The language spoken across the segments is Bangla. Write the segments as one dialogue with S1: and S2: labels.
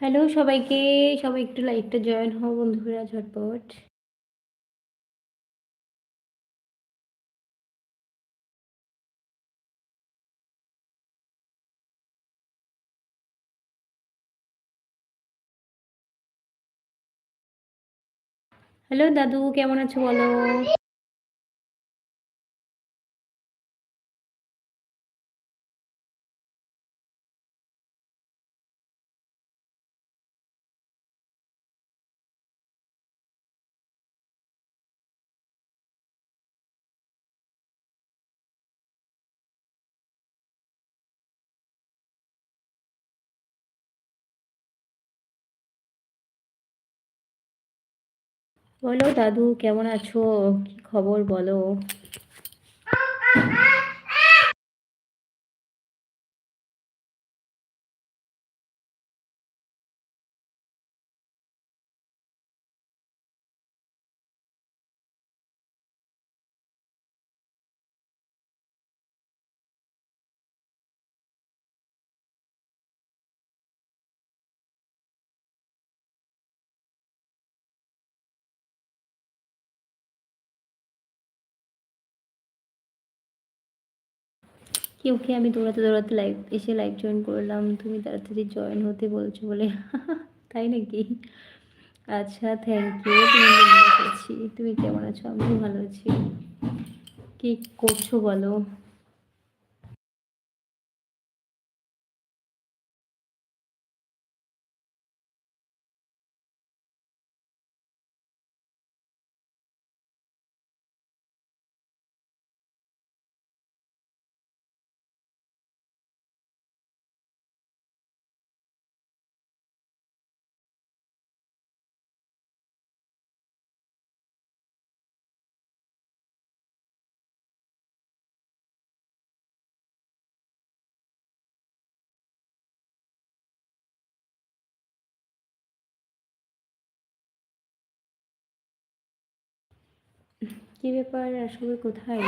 S1: হ্যালো সবাইকে। সবাই একটু লাইকটা জয়েন হও বন্ধুরা ঝটপট। হ্যালো দাদু কেমন আছো বলো? বলো দাদু কেমন আছো? কি খবর বলো? কেউ কে আমি দৌড়াতে দৌড়াতে লাইভ এসে লাইভ জয়েন করলাম? তুমি তাড়াতাড়ি জয়েন হতে বলছো বলে। তাই নাকি? আচ্ছা থ্যাংক ইউ তুমি তুমি কেমন আছো? আমিও ভালো আছি। কী করছ বলো? কি ব্যাপার? আসলে কোথায়?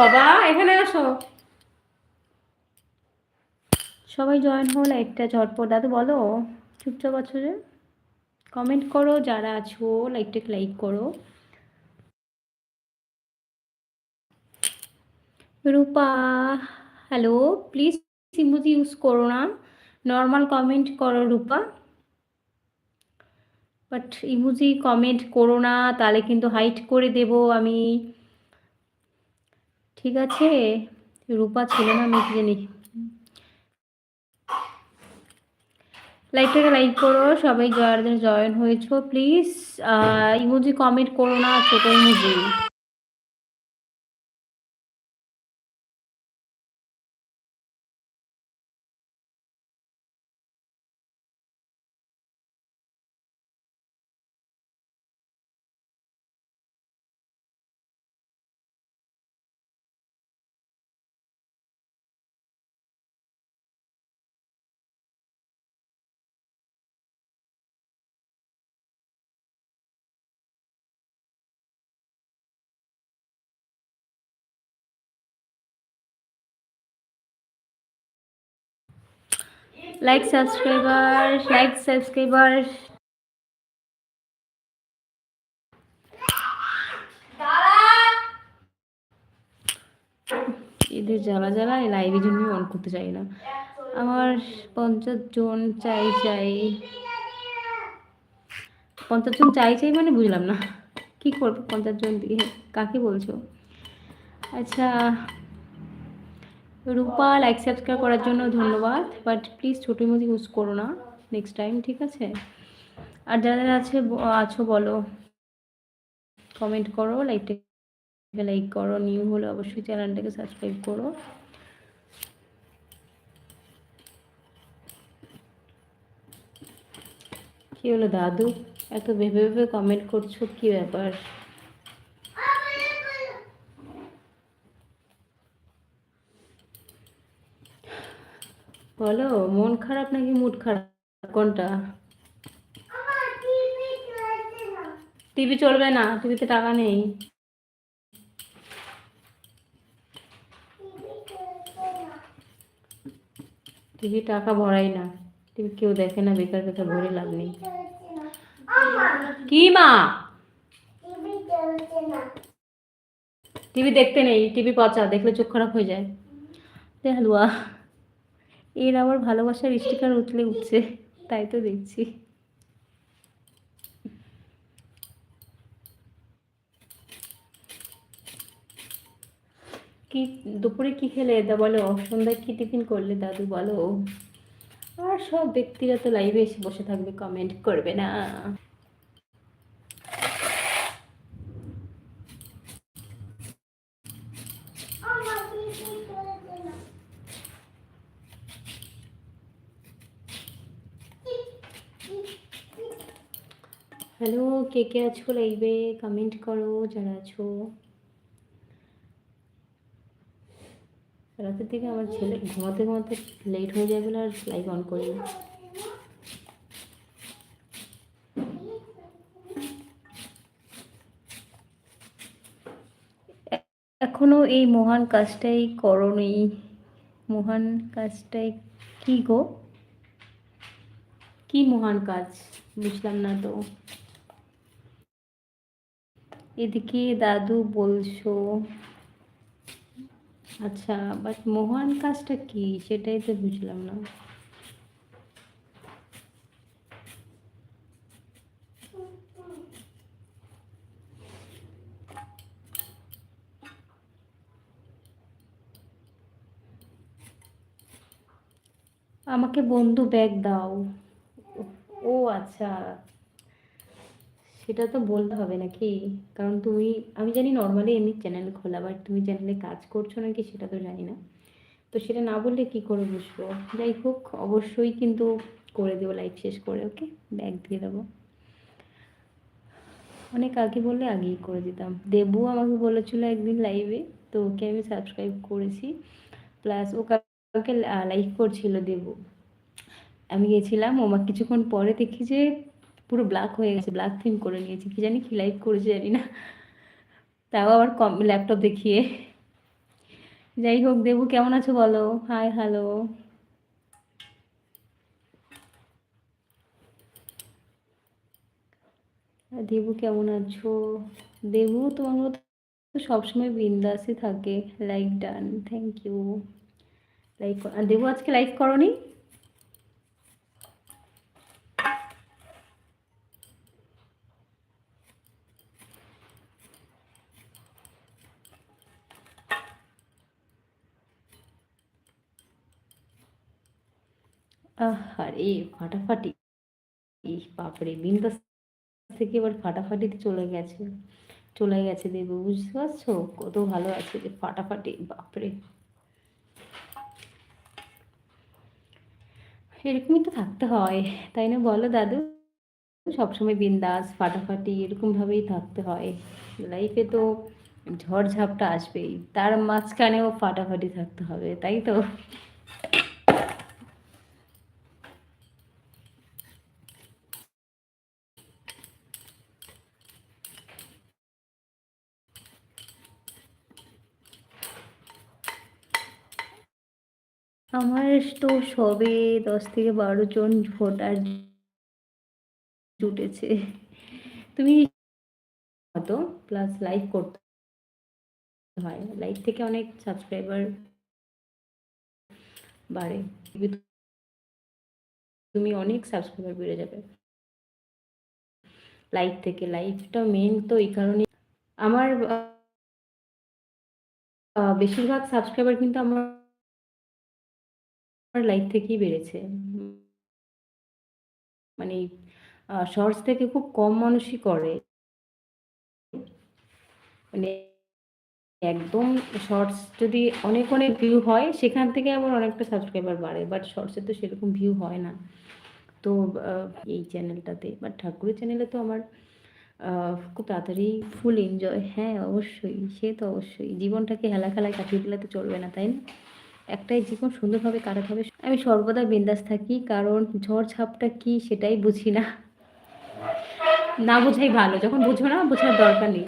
S1: বাবা? এখানে আসো সবাই জয়েন হল, একটা ঝটপট। দাদু বলো, চুপচাপ আছো যে? কমেন্ট করো, যারা আছো লাইকটাকে লাইক করো। Rupa hello please emoji use করো না। নর্মাল কমেন্ট করো রূপা। বাট ইমোজি কমেন্ট করো না, তাহলে কিন্তু হাইট করে দেব আমি। ঠিক আছে? রূপা ছিল না, আমি জানি। লাইকটাকে লাইক করো, সবাই জয়ার জয়েন হয়েছো প্লিজ ইমুজি কমেন্ট করো না, ছোটো ইমোজি। লাইক সাবস্ক্রাইবার লাইক সাবস্ক্রাইবার এদের জ্বালা জ্বালা লাইভের জন্য অন করতে চাই না। আমার পঞ্চাশ জন চাই চাই। পঞ্চাশ জন চাই চাই মানে বুঝলাম না। কি করব? পঞ্চাশ জন দিয়ে কাকে বলছো? আচ্ছা রূপা লাইক সাবস্ক্রাইব করার জন্য ধন্যবাদ বাট প্লিজ ছোটো মতো ইউজ করো না নেক্সট টাইম ঠিক আছে? আর যারা যারা আছে আছো বলো কমেন্ট করো লাইকটাকে লাইক করো নিউ হলে অবশ্যই চ্যানেলটাকে সাবস্ক্রাইব করো। কি হলো দাদু? এত ভেবে ভেবে কমেন্ট করছ, কি ব্যাপার? বলো, মন খারাপ নাকি মুড খারাপ? কোনটা? টিভি চলবে না টিভিতে টাকা নেই। টিভি টাকা ভরাই না। টিভি কেউ দেখে না, বেকার বেকার ভরে লাভ নেই। কি মা? টিভি দেখতে নেই টিভি পচা, দেখলে চোখ খারাপ হয়ে যায়। হালুয়া এর আবার ভালোবাসার স্টিকার উঠলে উঠছে, তাই তো দেখছি। কি, দুপুরে কি খেলে? দা বলো, সন্ধ্যায় কি টিফিন করলে দাদু, বলো? আর সব ব্যক্তিরা তো লাইভে এসে বসে থাকবে কমেন্ট করবে না। হ্যালো, কে কে আছো লাইভে? কমেন্ট করো, যারা আছো। রাতের দিকে আমার ছেলে ঘুমাতে ঘুমাতে লেট হয়ে যায় বলে আর লাইভ অন করি না। এখনও এই মহান কাজটাই করনি। মহান কাজটাই কি গো? কি মহান কাজ? বুঝলাম না তো। এদিকে দাদু বলছো। আচ্ছা বাট মহান কাজটা কি? সেটাই তো বুঝলাম না। আমাকে বন্ধু ব্যাগ দাও। ও আচ্ছা। সেটা তো বলতে হবে নাকি? কারণ তুমি, আমি জানি নর্মালি এমনি চ্যানেল খোলা বাট তুমি চ্যানেলে কাজ করছ নাকি সেটা তো জানি না। তো সেটা না বললে কি করে বুঝব? যাই হোক, অবশ্যই কিন্তু করে দেবো লাইভ শেষ করে ওকে ব্যাগ দিয়ে দেবো। অনেক আগে বললে আগেই করে দিতাম। দেবু আমাকে বলেছিল একদিন লাইভে তো ওকে আমি সাবস্ক্রাইব করেছি। প্লাস ও কালকে লাইভ করছিল দেবু। আমি গেছিলাম, ও কিছুক্ষণ পরে দেখি যে পুরো ব্ল্যাক হয়ে গেছে ব্ল্যাক থিম করে নিয়েছি। কি জানি কি লাইভ করেছে জানি না। তাও আবার কম ল্যাপটপ দেখিয়ে। যাই হোক, দেবু কেমন আছো বলো? হাই হ্যালো দেবু কেমন আছো? দেবু তোমার মতো সবসময় বিন্দাসই থাকে। Like done thank you like Debu আজকে লাইক করনি? আরে ফাটাফাটি। এই বাপরে বিন্দাস থেকে এবার ফাটাফাটিতে চলে গেছে। চলে গেছে দেবু, বুঝতে পারছ? কত ভালো আছে যে ফাটাফাটি, বাপরে। এরকমই তো থাকতে হয়, তাই না বলো দাদু? সবসময় বিন্দাস ফাটাফাটি এরকমভাবেই থাকতে হয়। লাইফে তো ঝড় ঝাপটা আসবেই, তার মাঝখানেও ফাটাফাটি থাকতে হবে, তাই তো? আমার তো সবে দশ থেকে বারো জন ভোটার জুটেছে। তুমি হতো প্লাস লাইভ করতে হয়। লাইভ থেকে অনেক সাবস্ক্রাইবার বাড়ে। তুমি অনেক সাবস্ক্রাইবার বেড়ে যাবে। লাইভ থেকে। লাইভটা মেন তো এই কারণে আমার বেশিরভাগ সাবস্ক্রাইবার কিন্তু আমার আমার লাইফ থেকেই বেড়েছে। মানে শর্টস থেকে খুব কম মানুষই করে। মানে একদম শর্টস যদি অনেক অনেক ভিউ হয়, সেখান থেকে আমার অনেকটা সাবস্ক্রাইবার বাড়ে। বাট শর্টসে তো সেরকম ভিউ হয় না। তো এই চ্যানেলটাতে বাট ঠাকুরের চ্যানেলে তো আমার খুব তাড়াতাড়ি ফুল এনজয় হ্যাঁ অবশ্যই। সে তো অবশ্যই। জীবনটাকে হেলা খেলায় কাটিয়ে দিলে তো চলবে না, তাই না? একটাই জীবন সুন্দরভাবে কাটাতে হবে। আমি সর্বদা বিন্দাস থাকি, কারণ ঝড় ঝাপটা কি সেটাই বুঝি না। না বোঝাই ভালো, যখন বুঝো না, বোঝার দরকার নেই।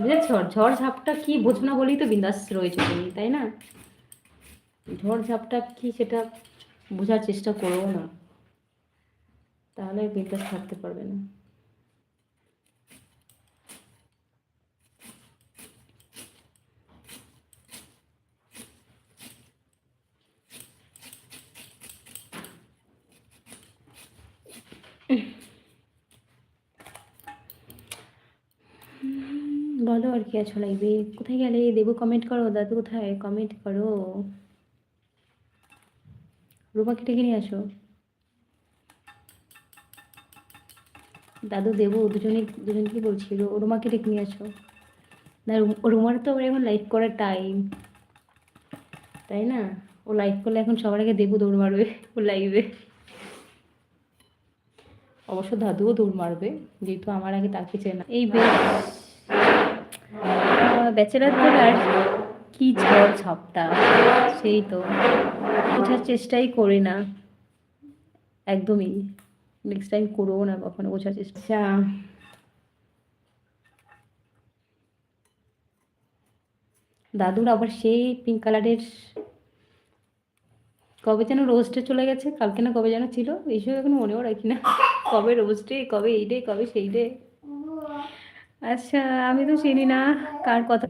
S1: বুঝেছ? ঝড় ঝাপটা কি বোঝো না বলেই তো বিন্দাস রয়েছে তুমি তাই না? ঝড় ঝাপটা কি সেটা বোঝার চেষ্টা করব না। তাহলে বিন্দাস থাকতে পারবে না। বলো আর কি আছো লাগবে কোথায় গেলে? দেবো কমেন্ট করো, দাদু কোথায়? কমেন্ট করো। রূপাকে ডেকে নিয়ে আসো। দাদু, দেবো দুজনে দুজনকে বলছি, রো- রুমাকে ডেকে নিয়ে আসো। না রুম- রুমার তো আবার এখন লাইভ করার টাইম তাই না? ও লাইভ করলে এখন সবার আগে দেবো দৌড় মারবে ও লাইভে অবশ্য দাদুও দৌড় মারবে, যেহেতু আমার আগে তাকে চেয়ে না। এই বেশ ব্যাচেলার আর কি ঝড় ঝাপটা সেই তো। বোঝার চেষ্টাই করি না। একদমই নেক্সট টাইম করব না কখনো বোঝার চেষ্টা। আচ্ছা। দাদুর আবার সেই পিঙ্ক কালারের কবে যেন রোস্টে চলে গেছে কালকে না কবে যেন ছিল এইসব এখন মনেও রাখি না। কবে রোস্টে কবে এই ডে কবে সেই ডে আচ্ছা আমি তো চিনি না কার কথা।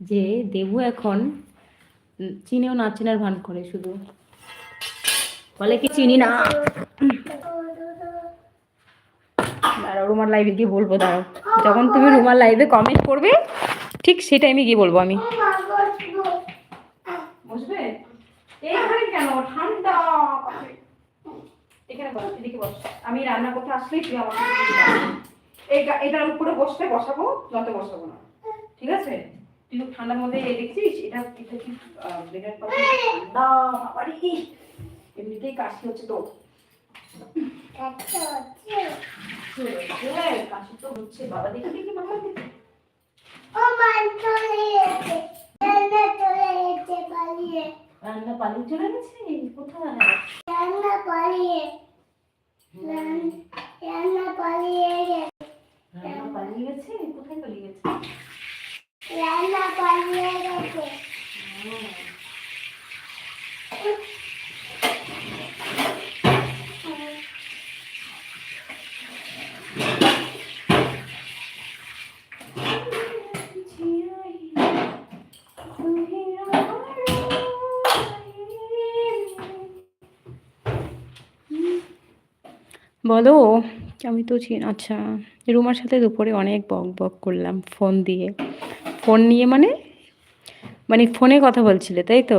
S1: যে দেবু এখন চিনেও না চেনার ভান করে শুধু। বলে কি চিনি না? দাঁড়াও রুমার লাইভে গিয়ে বলব, দাঁড়াও। যখন তুমি রুমার লাইভে কমেন্ট করবে, ঠিক সেই টাইমে গিয়ে বলব আমি। আমি রান্না করতে আসলেই তুই আমার এটার উপরে বসতে বসাবো যত বসাবো না। ঠিক আছে? তুই তো ঠান্ডার মধ্যে এই দেখছিস এটা এটা কি বেডের পাশে ঠান্ডা বাবারে এমনিতেই কাশি হচ্ছে তো। হচ্ছে, কাশি তো হচ্ছে। বাবা দেখি দেখি বাবা দেখি। রান্না পালিয়ে চলে গেছে। কোথায় রান্না পালিয়ে গেছে কোথায় পালিয়ে গেছে হুম। বলো? আমি তো চিন আচ্ছা রুমার সাথে দুপুরে অনেক বক বক করলাম ফোন দিয়ে। ফোন নিয়ে মানে? মানে ফোনে কথা বলছিলে, তাই তো?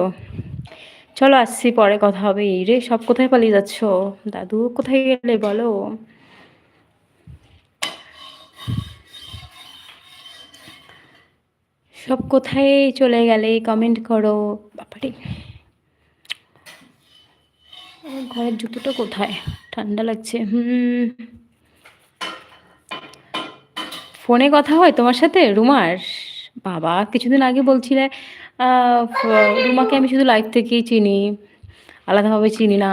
S1: চলো আসছি, পরে কথা হবে। এই রে, সব কোথায় পালিয়ে যাচ্ছ? দাদু কোথায় গেলে বলো? সব কোথায় চলে গেলে? কমেন্ট করো। বাপারে আমার ঘরের জুতোটা কোথায়? ঠান্ডা লাগছে, হুম। ফোনে কথা হয় তোমার সাথে? রুমার? বাবা, কিছুদিন আগে বলছিলে রুমাকে আমি শুধু লাইভ থেকেই চিনি, আলাদাভাবে চিনি না।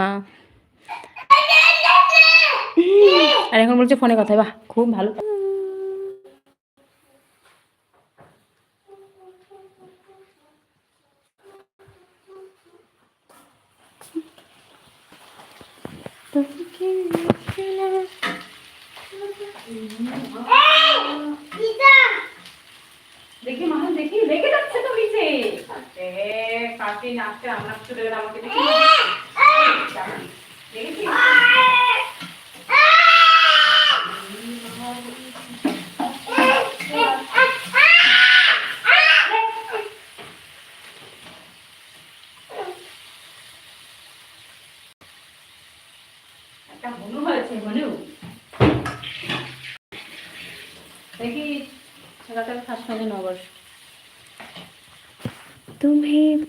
S1: আর এখন বলছে ফোনে কথা, বাহ, খুব ভালো। দেখি মানুষ দেখি লেগে যাচ্ছে তো নিচে। কাকে নাচতে রান্না চলে গেলে আমাকে দেখি। দেখেছি तुम्हें